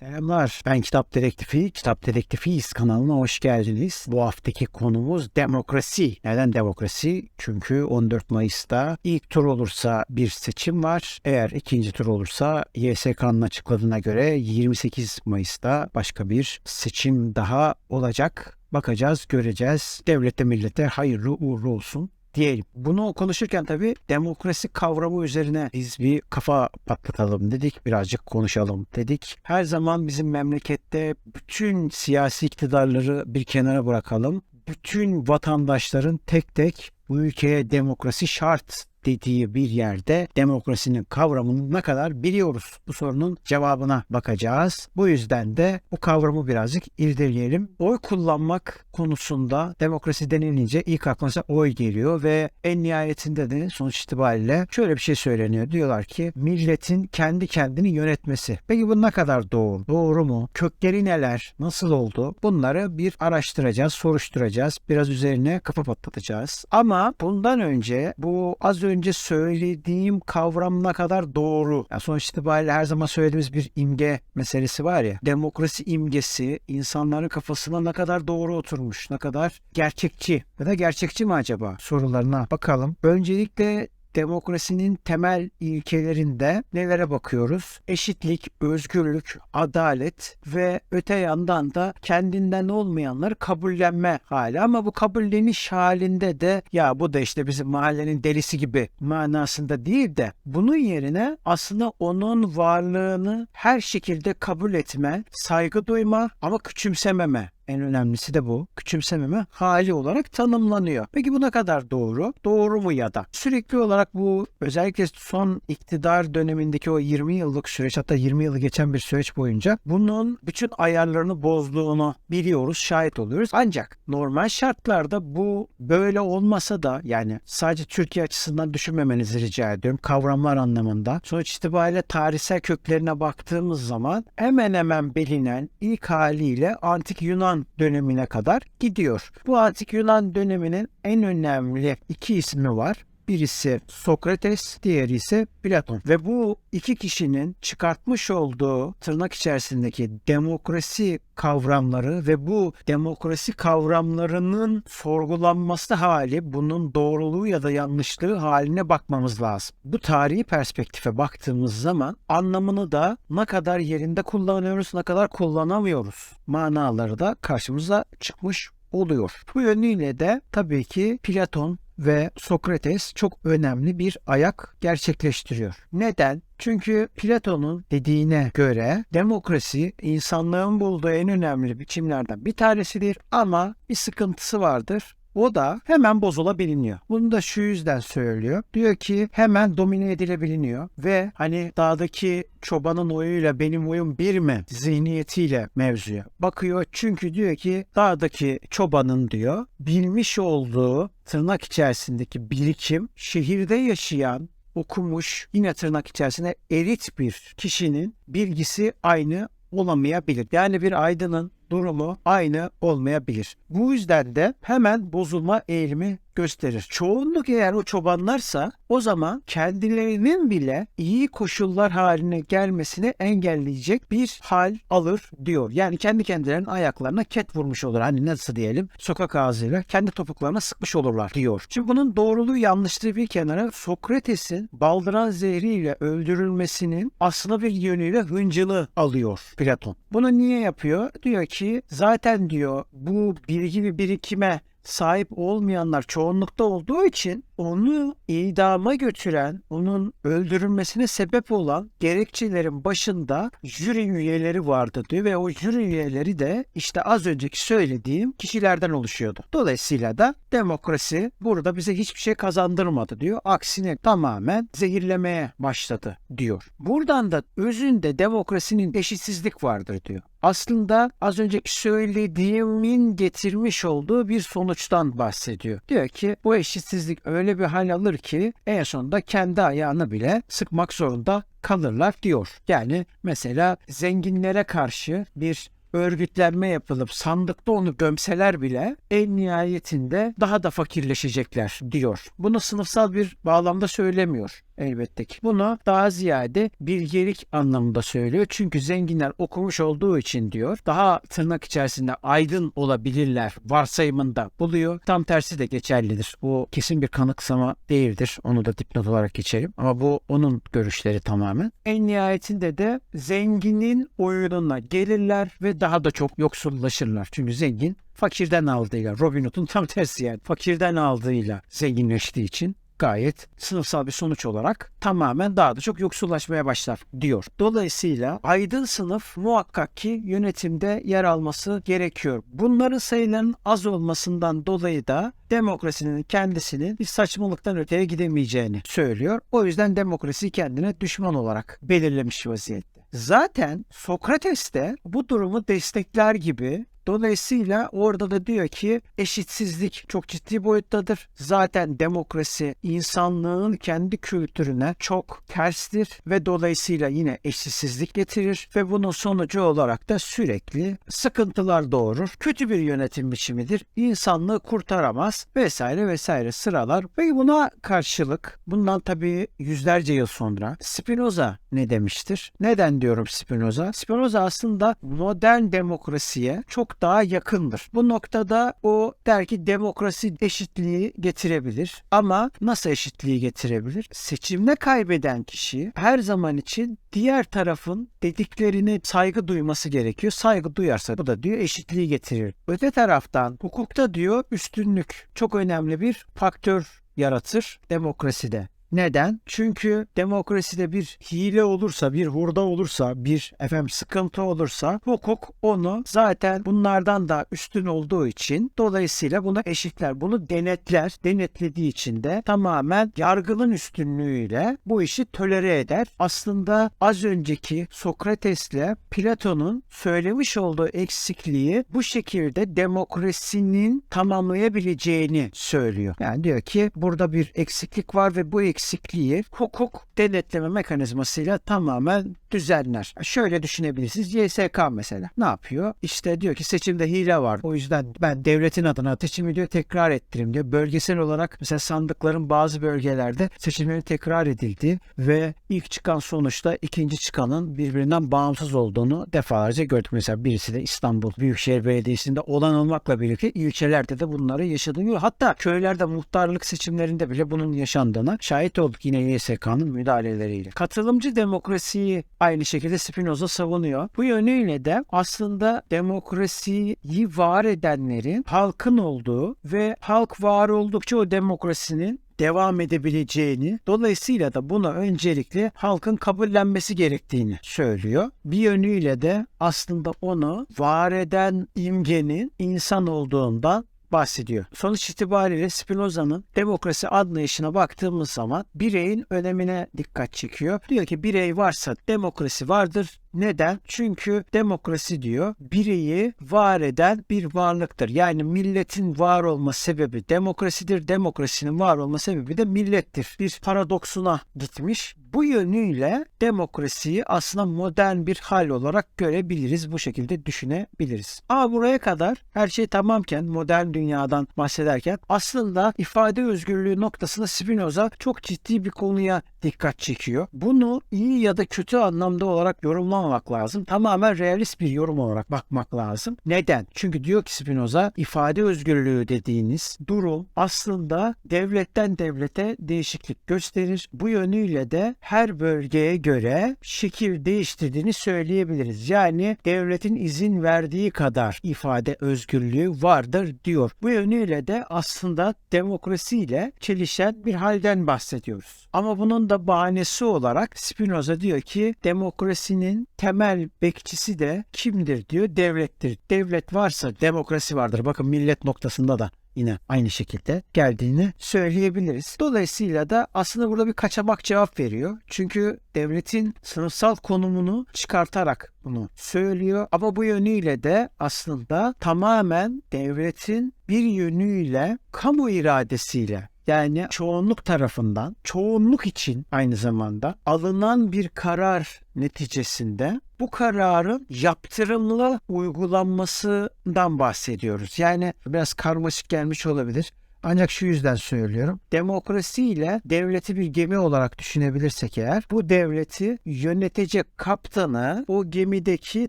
Selamlar. Ben Kitap Dedektifi. Kitap Dedektifiyiz kanalına hoş geldiniz. Bu haftaki konumuz demokrasi. Neden demokrasi? Çünkü 14 Mayıs'ta ilk tur olursa bir seçim var. Eğer ikinci tur olursa YSK'nın açıkladığına göre 28 Mayıs'ta başka bir seçim daha olacak. Bakacağız, göreceğiz. Devlete millete hayırlı uğurlu olsun diyelim. Bunu konuşurken tabii demokrasi kavramı üzerine biz bir kafa patlatalım dedik. Birazcık konuşalım dedik. Her zaman bizim memlekette bütün siyasi iktidarları bir kenara bırakalım. Bütün vatandaşların tek tek bu ülkeye demokrasi şart dediği bir yerde demokrasinin kavramını ne kadar biliyoruz? Bu sorunun cevabına bakacağız. Bu yüzden de bu kavramı birazcık irdeleyelim. Oy kullanmak konusunda demokrasi denilince ilk aklınıza oy geliyor ve en nihayetinde de sonuç itibariyle şöyle bir şey söyleniyor. Diyorlar ki milletin kendi kendini yönetmesi. Peki bu ne kadar doğru? Doğru mu? Kökleri neler? Nasıl oldu? Bunları bir araştıracağız, soruşturacağız. Biraz üzerine kafa patlatacağız. Ama bundan önce bu az önce söylediğim kavram ne kadar doğru? Yani sonuç itibariyle her zaman söylediğimiz bir imge meselesi var ya. Demokrasi imgesi insanların kafasına ne kadar doğru oturmuş, ne kadar gerçekçi ya da gerçekçi mi acaba sorularına bakalım. Öncelikle demokrasinin temel ilkelerinde nelere bakıyoruz? Eşitlik, özgürlük, adalet ve öte yandan da kendinden olmayanları kabullenme hali. Ama bu kabulleniş halinde de ya bu da işte bizim mahallenin delisi gibi manasında değil de bunun yerine aslında onun varlığını her şekilde kabul etme, saygı duyma ama küçümsememe en önemlisi de bu. Küçümsememe hali olarak tanımlanıyor. Peki bu ne kadar doğru? Doğru mu ya da? Sürekli olarak bu özellikle son iktidar dönemindeki o 20 yıllık süreç hatta 20 yılı geçen bir süreç boyunca bunun bütün ayarlarını bozduğunu biliyoruz, şahit oluyoruz. Ancak normal şartlarda bu böyle olmasa da yani sadece Türkiye açısından düşünmemenizi rica ediyorum. Kavramlar anlamında. Sonuç itibariyle tarihsel köklerine baktığımız zaman hemen hemen bilinen ilk haliyle antik Yunan dönemine kadar gidiyor. Bu antik Yunan döneminin en önemli iki ismi var. Birisi Sokrates, diğeri ise Platon. Ve bu iki kişinin çıkartmış olduğu tırnak içerisindeki demokrasi kavramları ve bu demokrasi kavramlarının sorgulanması hali, bunun doğruluğu ya da yanlışlığı haline bakmamız lazım. Bu tarihi perspektife baktığımız zaman anlamını da ne kadar yerinde kullanıyoruz, ne kadar kullanamıyoruz manaları da karşımıza çıkmış oluyor. Bu yönüyle de tabii ki Platon ve Sokrates çok önemli bir ayak gerçekleştiriyor. Neden? Çünkü Platon'un dediğine göre demokrasi insanlığın bulduğu en önemli biçimlerden bir tanesidir ama bir sıkıntısı vardır. O da hemen bozulabiliyor. Bunu da şu yüzden söylüyor. Diyor ki hemen domine edilebiliyor ve hani dağdaki çobanın oyuyla benim oyum bir mi zihniyetiyle mevzuya bakıyor. Çünkü diyor ki dağdaki çobanın diyor bilmiş olduğu tırnak içerisindeki birikim şehirde yaşayan okumuş yine tırnak içerisinde elit bir kişinin bilgisi aynı olamayabilir. Yani bir aydının durumu aynı olmayabilir. Bu yüzden de hemen bozulma eğilimi gösterir. Çoğunluk eğer o çobanlarsa o zaman kendilerinin bile iyi koşullar haline gelmesini engelleyecek bir hal alır diyor. Yani kendi kendilerinin ayaklarına ket vurmuş olur. Hani nasıl diyelim sokak ağzıyla kendi topuklarına sıkmış olurlar diyor. Şimdi bunun doğruluğu yanlışlığı bir kenara Sokrates'in baldıran zehriyle öldürülmesinin aslında bir yönüyle hıncını alıyor Platon. Bunu niye yapıyor? Diyor ki zaten diyor bu bilgi ve birikime sahip olmayanlar çoğunlukta olduğu için onu idama götüren, onun öldürülmesine sebep olan gerekçelerin başında jüri üyeleri vardı diyor ve o jüri üyeleri de işte az önceki söylediğim kişilerden oluşuyordu. Dolayısıyla da demokrasi burada bize hiçbir şey kazandırmadı diyor. Aksine tamamen zehirlemeye başladı diyor. Buradan da özünde demokrasinin eşitsizlik vardır diyor aslında az önceki söylediğimin getirmiş olduğu bir sonuçtan bahsediyor. Diyor ki bu eşitsizlik öyle bir hal alır ki en sonunda kendi ayağını bile sıkmak zorunda kalırlar diyor. Yani mesela zenginlere karşı bir örgütlenme yapılıp sandıkta onu gömseler bile en nihayetinde daha da fakirleşecekler diyor. Bunu sınıfsal bir bağlamda söylemiyor elbette ki. Bunu daha ziyade bilgelik anlamında söylüyor. Çünkü zenginler okumuş olduğu için diyor daha tırnak içerisinde aydın olabilirler varsayımında buluyor. Tam tersi de geçerlidir. Bu kesin bir kanıksama değildir. Onu da dipnot olarak geçelim. Ama bu onun görüşleri tamamen. En nihayetinde de zenginin oyununa gelirler ve daha da çok yoksullaşırlar. Çünkü zengin fakirden aldığıyla Robin Hood'un tam tersi yani fakirden aldığıyla zenginleştiği için gayet sınıfsal bir sonuç olarak tamamen daha da çok yoksullaşmaya başlar diyor. Dolayısıyla aydın sınıf muhakkak ki yönetimde yer alması gerekiyor. Bunların sayılarının az olmasından dolayı da demokrasinin kendisinin bir saçmalıktan öteye gidemeyeceğini söylüyor. O yüzden demokrasi kendine düşman olarak belirlemiş vaziyette. Zaten Sokrates de bu durumu destekler gibi Dolayısıyla orada da diyor ki eşitsizlik çok ciddi boyuttadır. Zaten demokrasi insanlığın kendi kültürüne çok terstir ve dolayısıyla yine eşitsizlik getirir ve bunun sonucu olarak da sürekli sıkıntılar doğurur. Kötü bir yönetim biçimidir. İnsanlığı kurtaramaz vesaire vesaire sıralar ve buna karşılık bundan tabii yüzlerce yıl sonra Spinoza ne demiştir? Neden diyorum Spinoza? Spinoza aslında modern demokrasiye çok daha yakındır. Bu noktada o der ki demokrasi eşitliği getirebilir. Ama nasıl eşitliği getirebilir? Seçimde kaybeden kişi her zaman için diğer tarafın dediklerine saygı duyması gerekiyor. Saygı duyarsa bu da diyor eşitliği getirir. Öte taraftan hukukta diyor üstünlük çok önemli bir faktör yaratır demokraside. Neden? Çünkü demokraside bir hile olursa, bir hurda olursa, bir efendim sıkıntı olursa hukuk onu zaten bunlardan da üstün olduğu için dolayısıyla bunu eşitler. Bunu denetler. Denetlediği için de tamamen yargının üstünlüğüyle bu işi tölere eder. Aslında az önceki Sokrates'le Platon'un söylemiş olduğu eksikliği bu şekilde demokrasinin tamamlayabileceğini söylüyor. Yani diyor ki burada bir eksiklik var ve bu eksikliği hukuk denetleme mekanizmasıyla tamamen düzenler. Şöyle düşünebilirsiniz. YSK mesela ne yapıyor? İşte diyor ki seçimde hile var. O yüzden ben devletin adına seçimi diyor tekrar ettirim diyor. Bölgesel olarak mesela sandıkların bazı bölgelerde seçimlerin tekrar edildiği ve ilk çıkan sonuçta ikinci çıkanın birbirinden bağımsız olduğunu defalarca gördük. Mesela birisi de İstanbul Büyükşehir Belediyesi'nde olan olmakla birlikte ilçelerde de bunları yaşadığını hatta köylerde muhtarlık seçimlerinde bile bunun yaşandığına şahit olduk yine YSK'nın müdahaleleriyle. Katılımcı demokrasiyi aynı şekilde Spinoza savunuyor. Bu yönüyle de aslında demokrasiyi var edenlerin halkın olduğu ve halk var oldukça o demokrasinin devam edebileceğini, dolayısıyla da buna öncelikle halkın kabullenmesi gerektiğini söylüyor. Bir yönüyle de aslında onu var eden imgenin insan olduğundan bahsediyor. Sonuç itibariyle Spinoza'nın demokrasi anlayışına baktığımız zaman bireyin önemine dikkat çekiyor. Diyor ki birey varsa demokrasi vardır. Neden? Çünkü demokrasi diyor bireyi var eden bir varlıktır. Yani milletin var olma sebebi demokrasidir. Demokrasinin var olma sebebi de millettir. Bir paradoksuna gitmiş. Bu yönüyle demokrasiyi aslında modern bir hal olarak görebiliriz. Bu şekilde düşünebiliriz. Ama buraya kadar her şey tamamken modern dünyadan bahsederken aslında ifade özgürlüğü noktasında Spinoza çok ciddi bir konuya dikkat çekiyor. Bunu iyi ya da kötü anlamda olarak yorumlamamak lazım. Tamamen realist bir yorum olarak bakmak lazım. Neden? Çünkü diyor ki Spinoza ifade özgürlüğü dediğiniz durum aslında devletten devlete değişiklik gösterir. Bu yönüyle de her bölgeye göre şekil değiştirdiğini söyleyebiliriz. Yani devletin izin verdiği kadar ifade özgürlüğü vardır diyor. Bu yönüyle de aslında demokrasiyle çelişen bir halden bahsediyoruz. Ama bunun da bahanesi olarak Spinoza diyor ki demokrasinin temel bekçisi de kimdir diyor? Devlettir. Devlet varsa demokrasi vardır. Bakın millet noktasında da yine aynı şekilde geldiğini söyleyebiliriz. Dolayısıyla da aslında burada bir kaçamak cevap veriyor. Çünkü devletin sınıfsal konumunu çıkartarak bunu söylüyor. Ama bu yönüyle de aslında tamamen devletin bir yönüyle kamu iradesiyle yani çoğunluk tarafından çoğunluk için aynı zamanda alınan bir karar neticesinde Bu kararın yaptırımlı uygulanmasından bahsediyoruz. Yani biraz karmaşık gelmiş olabilir. Ancak şu yüzden söylüyorum. Demokrasi ile devleti bir gemi olarak düşünebilirsek eğer bu devleti yönetecek kaptanı o gemideki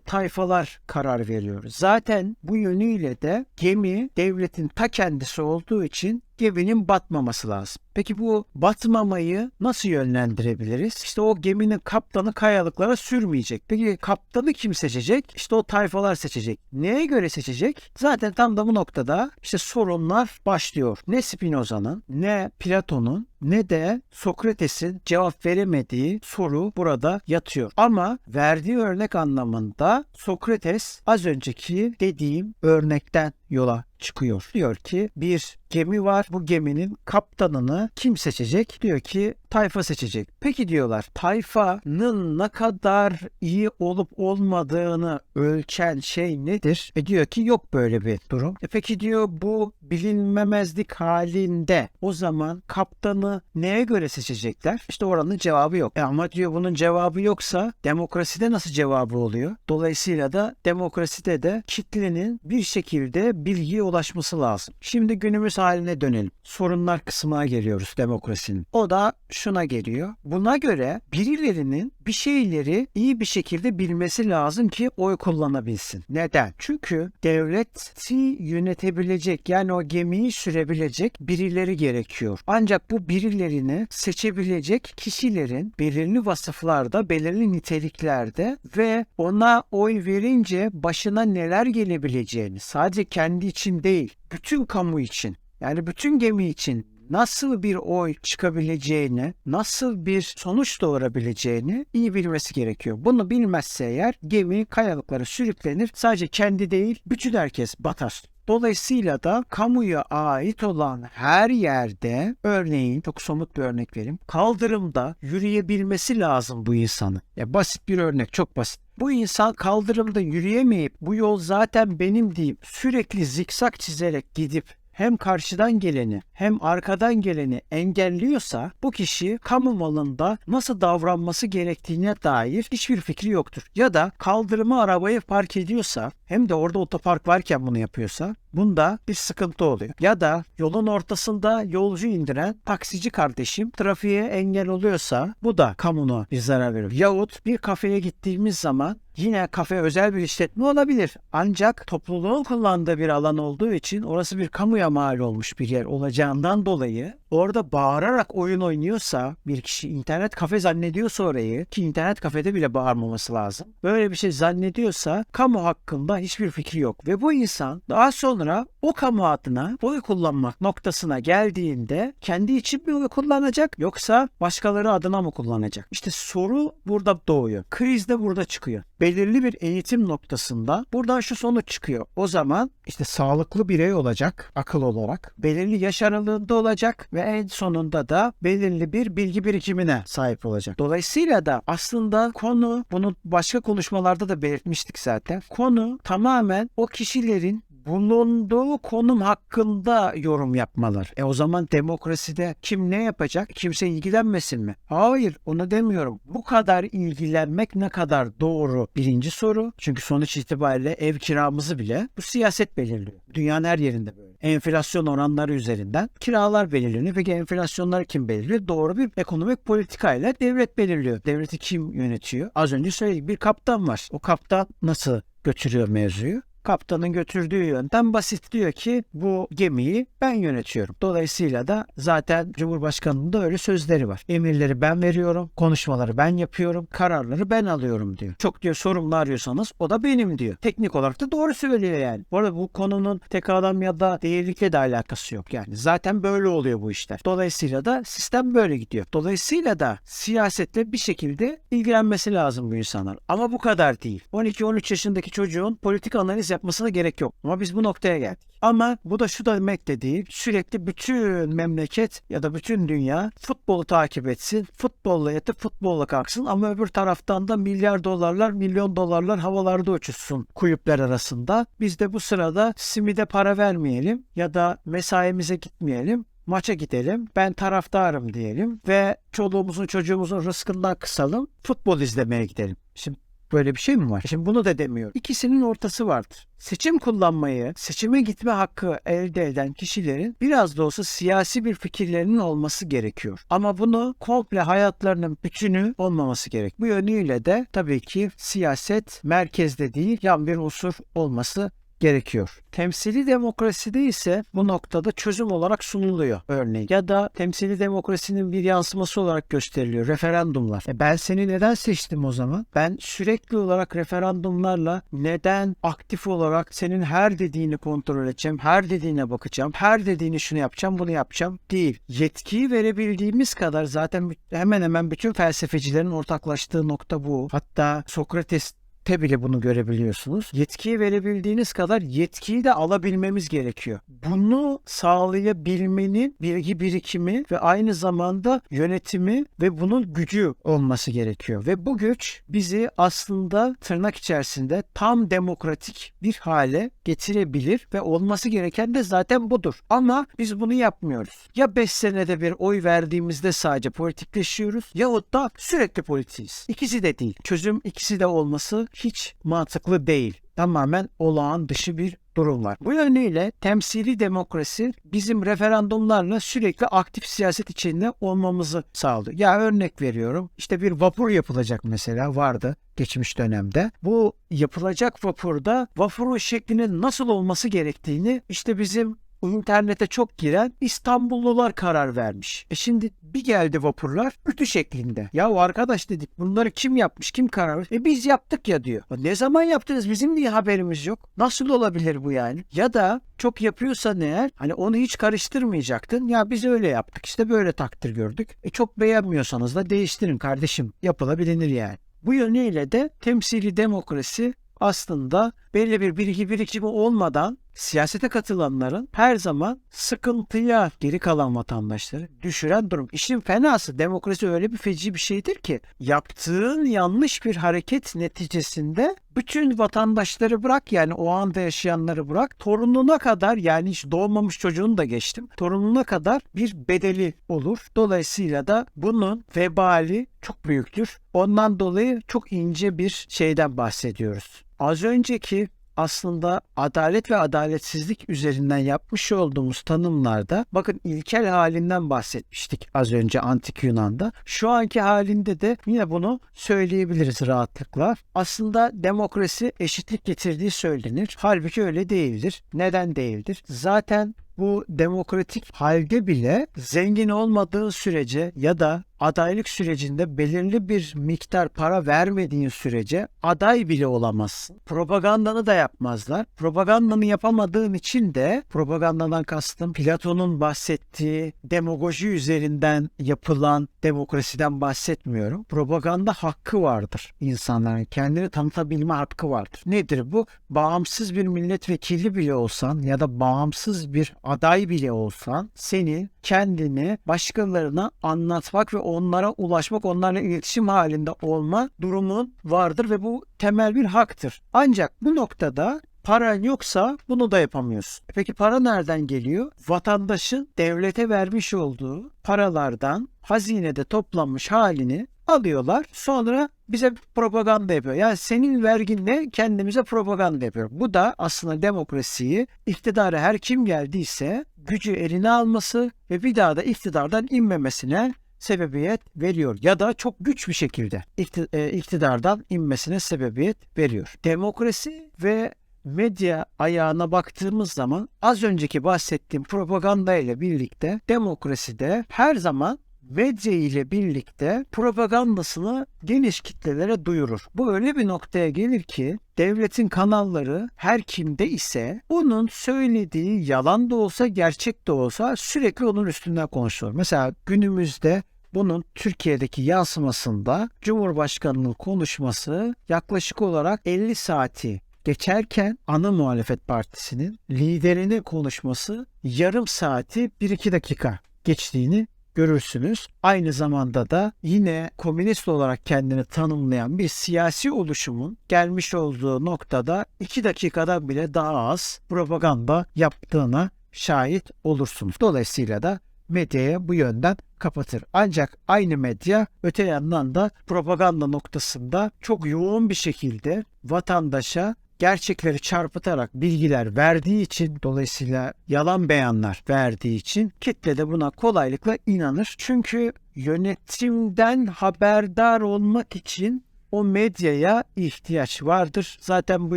tayfalar karar veriyoruz. Zaten bu yönüyle de gemi devletin ta kendisi olduğu için geminin batmaması lazım. Peki bu batmamayı nasıl yönlendirebiliriz? İşte o geminin kaptanı kayalıklara sürmeyecek. Peki kaptanı kim seçecek? İşte o tayfalar seçecek. Neye göre seçecek? Zaten tam da bu noktada işte sorunlar başlıyor. Ne Spinoza'nın, ne Platon'un, ne de Sokrates'in cevap veremediği soru burada yatıyor. Ama verdiği örnek anlamında Sokrates az önceki dediğim örnekten yola çıkıyor. Diyor ki bir gemi var. Bu geminin kaptanını kim seçecek? Diyor ki tayfa seçecek. Peki diyorlar tayfanın ne kadar iyi olup olmadığını ölçen şey nedir? E diyor ki yok böyle bir durum. E peki diyor bu bilinmemezlik halinde o zaman kaptanı neye göre seçecekler? İşte oranın cevabı yok. E ama diyor bunun cevabı yoksa demokraside nasıl cevabı oluyor? Dolayısıyla da demokraside de kitlenin bir şekilde bilgiye ulaşması lazım. Şimdi günümüz haline dönelim. Sorunlar kısmına geliyoruz demokrasinin. O da şuna geliyor. Buna göre birilerinin bir şeyleri iyi bir şekilde bilmesi lazım ki oy kullanabilsin. Neden? Çünkü devleti yönetebilecek yani o gemiyi sürebilecek birileri gerekiyor. Ancak bu birilerini seçebilecek kişilerin belirli vasıflarda, belirli niteliklerde ve ona oy verince başına neler gelebileceğini sadece kendi için değil, bütün kamu için yani bütün gemi için nasıl bir oy çıkabileceğini, nasıl bir sonuç doğurabileceğini iyi bilmesi gerekiyor. Bunu bilmezse eğer gemi kayalıklara sürüklenir. Sadece kendi değil, bütün herkes batar. Dolayısıyla da kamuya ait olan her yerde örneğin çok somut bir örnek vereyim. Kaldırımda yürüyebilmesi lazım bu insanın. Ya basit bir örnek, çok basit. Bu insan kaldırımda yürüyemeyip bu yol zaten benim deyip sürekli zikzak çizerek gidip hem karşıdan geleni hem arkadan geleni engelliyorsa bu kişi kamu malında nasıl davranması gerektiğine dair hiçbir fikri yoktur. Ya da kaldırıma arabayı park ediyorsa hem de orada otopark varken bunu yapıyorsa bunda bir sıkıntı oluyor. Ya da yolun ortasında yolcu indiren taksici kardeşim trafiğe engel oluyorsa bu da kamuna bir zarar veriyor. Yahut bir kafeye gittiğimiz zaman Yine kafe özel bir işletme olabilir. Ancak topluluğun kullandığı bir alan olduğu için orası bir kamuya mal olmuş bir yer olacağından dolayı orada bağırarak oyun oynuyorsa bir kişi internet kafe zannediyorsa orayı ki internet kafede bile bağırmaması lazım. Böyle bir şey zannediyorsa kamu hakkında hiçbir fikri yok ve bu insan daha sonra o kamu adına oy kullanmak noktasına geldiğinde kendi için mi oy kullanacak yoksa başkaları adına mı kullanacak? İşte soru burada doğuyor. Kriz de burada çıkıyor. Belirli bir eğitim noktasında buradan şu sonuç çıkıyor. O zaman işte sağlıklı birey olacak akıl olarak. Belirli yaş aralığında olacak ve en sonunda da belirli bir bilgi birikimine sahip olacak. Dolayısıyla da aslında konu bunu başka konuşmalarda da belirtmiştik zaten. Konu tamamen o kişilerin bulunduğu konum hakkında yorum yapmalar. E o zaman demokraside kim ne yapacak? Kimse ilgilenmesin mi? Hayır onu demiyorum. Bu kadar ilgilenmek ne kadar doğru? Birinci soru. Çünkü sonuç itibariyle ev kiramızı bile bu siyaset belirliyor. Dünyanın her yerinde böyle. Enflasyon oranları üzerinden kiralar belirleniyor. Peki enflasyonları kim belirliyor? Doğru bir ekonomik politikayla devlet belirliyor. Devleti kim yönetiyor? Az önce söyledik bir kaptan var. O kaptan nasıl götürüyor mevzuyu? Kaptanın götürdüğü yöntem basit diyor ki bu gemiyi ben yönetiyorum. Dolayısıyla da zaten Cumhurbaşkanı'nın da öyle sözleri var. Emirleri ben veriyorum, konuşmaları ben yapıyorum, kararları ben alıyorum diyor. Çok diyor sorumlu arıyorsanız o da benim diyor. Teknik olarak da doğru söylüyor yani. Bu arada bu konunun tek adam ya da değerlikle de alakası yok yani. Zaten böyle oluyor bu işler. Dolayısıyla da sistem böyle gidiyor. Dolayısıyla da siyasetle bir şekilde ilgilenmesi lazım bu insanlar. Ama bu kadar değil. 12-13 yaşındaki çocuğun politik analiz yapmasına gerek yok. Ama biz bu noktaya geldik. Ama bu da şu demek de değil. Sürekli bütün memleket ya da bütün dünya futbolu takip etsin. Futbolla yatıp futbolla kalksın. Ama öbür taraftan da milyar dolarlar, milyon dolarlar havalarda uçuşsun kulüpler arasında. Biz de bu sırada simide para vermeyelim ya da mesaimize gitmeyelim maça gidelim. Ben taraftarım diyelim ve çoluğumuzun çocuğumuzun rızkından kısalım. Futbol izlemeye gidelim. Şimdi Böyle bir şey mi var? Şimdi bunu da demiyor. İkisinin ortası vardır. Seçim kullanmayı, seçime gitme hakkı elde eden kişilerin biraz da olsa siyasi bir fikirlerinin olması gerekiyor. Ama bunu komple hayatlarının bütünü olmaması gerek. Bu yönüyle de tabii ki siyaset merkezde değil yan bir unsur olması gerekiyor. Temsili demokraside ise bu noktada çözüm olarak sunuluyor örneğin. Ya da temsili demokrasinin bir yansıması olarak gösteriliyor referandumlar. E ben seni neden seçtim o zaman? Ben sürekli olarak referandumlarla neden aktif olarak senin her dediğini kontrol edeceğim, her dediğine bakacağım, her dediğini şunu yapacağım, bunu yapacağım değil. Yetkiyi verebildiğimiz kadar zaten hemen hemen bütün felsefecilerin ortaklaştığı nokta bu. Hatta Sokrates te bile bunu görebiliyorsunuz. Yetkiyi verebildiğiniz kadar yetkiyi de alabilmemiz gerekiyor. Bunu sağlayabilmenin bilgi birikimi ve aynı zamanda yönetimi ve bunun gücü olması gerekiyor. Ve bu güç bizi aslında tırnak içerisinde tam demokratik bir hale getirebilir ve olması gereken de zaten budur. Ama biz bunu yapmıyoruz. Ya 5 senede bir oy verdiğimizde sadece politikleşiyoruz yahut da sürekli politiyiz. İkisi de değil. Çözüm ikisi de olması hiç mantıklı değil. Tamamen olağan dışı bir durum var. Bu yönüyle temsili demokrasi bizim referandumlarla sürekli aktif siyaset içinde olmamızı sağlıyor. Ya örnek veriyorum işte bir vapur yapılacak mesela vardı geçmiş dönemde. Bu yapılacak vapurda vapurun şeklinin nasıl olması gerektiğini işte bizim internete çok giren İstanbullular karar vermiş. E şimdi bir geldi vapurlar ütü şeklinde. Ya arkadaş dedik bunları kim yapmış kim karar vermiş? E biz yaptık ya diyor. Ne zaman yaptınız bizim niye haberimiz yok? Nasıl olabilir bu yani? Ya da çok yapıyorsan eğer hani onu hiç karıştırmayacaktın. Ya biz öyle yaptık işte böyle takdir gördük. E çok beğenmiyorsanız da değiştirin kardeşim yapılabilir yani. Bu yönüyle de temsili demokrasi aslında belli bir bilgi birikimi olmadan siyasete katılanların her zaman sıkıntıya geri kalan vatandaşları düşüren durum. İşin fenası demokrasi öyle bir feci bir şeydir ki yaptığın yanlış bir hareket neticesinde bütün vatandaşları bırak yani o anda yaşayanları bırak torununa kadar yani hiç doğmamış çocuğunu da geçtim torununa kadar bir bedeli olur. Dolayısıyla da bunun vebali çok büyüktür. Ondan dolayı çok ince bir şeyden bahsediyoruz. Az önceki aslında adalet ve adaletsizlik üzerinden yapmış olduğumuz tanımlarda bakın ilkel halinden bahsetmiştik az önce antik Yunan'da. Şu anki halinde de yine bunu söyleyebiliriz rahatlıkla. Aslında demokrasi eşitlik getirdiği söylenir. Halbuki öyle değildir. Neden değildir? Zaten bu demokratik halde bile zengin olmadığı sürece ya da adaylık sürecinde belirli bir miktar para vermediğin sürece aday bile olamazsın. Propagandanı da yapmazlar. Propagandanı yapamadığın için de propagandadan kastım Platon'un bahsettiği demagoji üzerinden yapılan demokrasiden bahsetmiyorum. Propaganda hakkı vardır insanların. Kendini tanıtabilme hakkı vardır. Nedir bu? Bağımsız bir milletvekili bile olsan ya da bağımsız bir aday bile olsan senin kendini başkalarına anlatmak ve onlara ulaşmak, onlarla iletişim halinde olma durumun vardır ve bu temel bir haktır. Ancak bu noktada paran yoksa bunu da yapamıyorsun. Peki para nereden geliyor? Vatandaşın devlete vermiş olduğu paralardan hazinede toplanmış halini alıyorlar. Sonra bize propaganda yapıyor. Yani senin verginle kendimize propaganda yapıyor. Bu da aslında demokrasiyi iktidara her kim geldiyse gücü eline alması ve bir daha da iktidardan inmemesine sebebiyet veriyor ya da çok güç bir şekilde e, iktidardan inmesine sebebiyet veriyor. Demokrasi ve medya ayağına baktığımız zaman az önceki bahsettiğim propaganda ile birlikte demokraside her zaman medya ile birlikte propagandasını geniş kitlelere duyurur. Bu öyle bir noktaya gelir ki devletin kanalları her kimde ise onun söylediği yalan da olsa gerçek de olsa sürekli onun üstünden konuşulur. Mesela günümüzde bunun Türkiye'deki yansımasında Cumhurbaşkanı'nın konuşması yaklaşık olarak 50 saati geçerken ana muhalefet partisinin liderinin konuşması yarım saati 1-2 dakika geçtiğini görürsünüz. Aynı zamanda da yine komünist olarak kendini tanımlayan bir siyasi oluşumun gelmiş olduğu noktada 2 dakikada bile daha az propaganda yaptığına şahit olursunuz. Dolayısıyla da medyaya bu yönden kapatır. Ancak aynı medya öte yandan da propaganda noktasında çok yoğun bir şekilde vatandaşa gerçekleri çarpıtarak bilgiler verdiği için dolayısıyla yalan beyanlar verdiği için kitle de buna kolaylıkla inanır. Çünkü yönetimden haberdar olmak için o medyaya ihtiyaç vardır. Zaten bu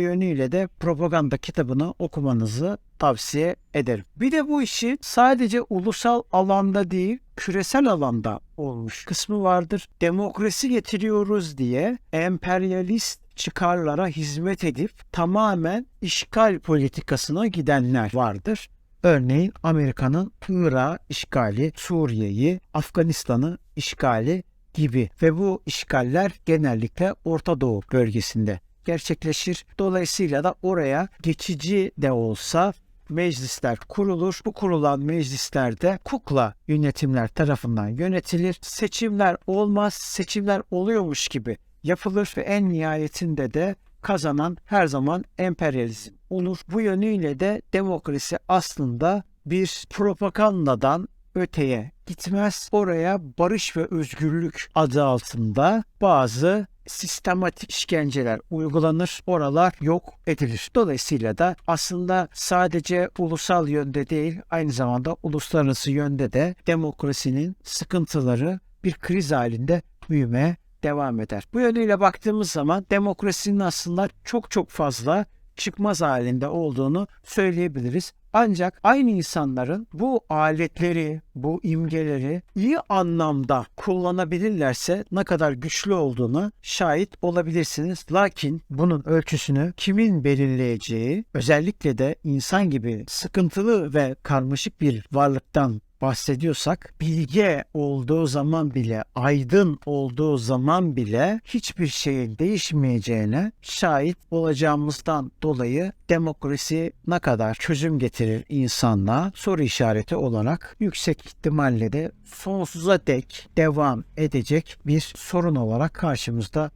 yönüyle de propaganda kitabını okumanızı tavsiye ederim. Bir de bu işi sadece ulusal alanda değil, küresel alanda olmuş kısmı vardır. Demokrasi getiriyoruz diye emperyalist çıkarlara hizmet edip tamamen işgal politikasına gidenler vardır. Örneğin Amerika'nın Irak'ı işgali, Suriye'yi, Afganistan'ı işgali gibi ve bu işgaller genellikle Orta Doğu bölgesinde gerçekleşir. Dolayısıyla da oraya geçici de olsa meclisler kurulur. Bu kurulan meclislerde kukla yönetimler tarafından yönetilir. Seçimler olmaz, seçimler oluyormuş gibi yapılır ve en nihayetinde de kazanan her zaman emperyalizm olur. Bu yönüyle de demokrasi aslında bir propagandadan öteye gitmez. Oraya barış ve özgürlük adı altında bazı sistematik işkenceler uygulanır. Oralar yok edilir. Dolayısıyla da aslında sadece ulusal yönde değil aynı zamanda uluslararası yönde de demokrasinin sıkıntıları bir kriz halinde büyümeye devam eder. Bu yönüyle baktığımız zaman demokrasinin aslında çok çok fazla çıkmaz halinde olduğunu söyleyebiliriz. Ancak aynı insanların bu aletleri, bu imgeleri iyi anlamda kullanabilirlerse ne kadar güçlü olduğunu şahit olabilirsiniz. Lakin bunun ölçüsünü kimin belirleyeceği özellikle de insan gibi sıkıntılı ve karmaşık bir varlıktan bahsediyorsak bilge olduğu zaman bile aydın olduğu zaman bile hiçbir şeyin değişmeyeceğine şahit olacağımızdan dolayı demokrasi ne kadar çözüm getirir insanlığa soru işareti olarak yüksek ihtimalle de sonsuza dek devam edecek bir sorun olarak karşımızda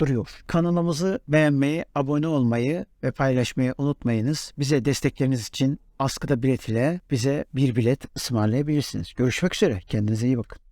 duruyor. Kanalımızı beğenmeyi, abone olmayı ve paylaşmayı unutmayınız. Bize destekleriniz için askıda bilet ile bize bir bilet ısmarlayabilirsiniz. Görüşmek üzere. Kendinize iyi bakın.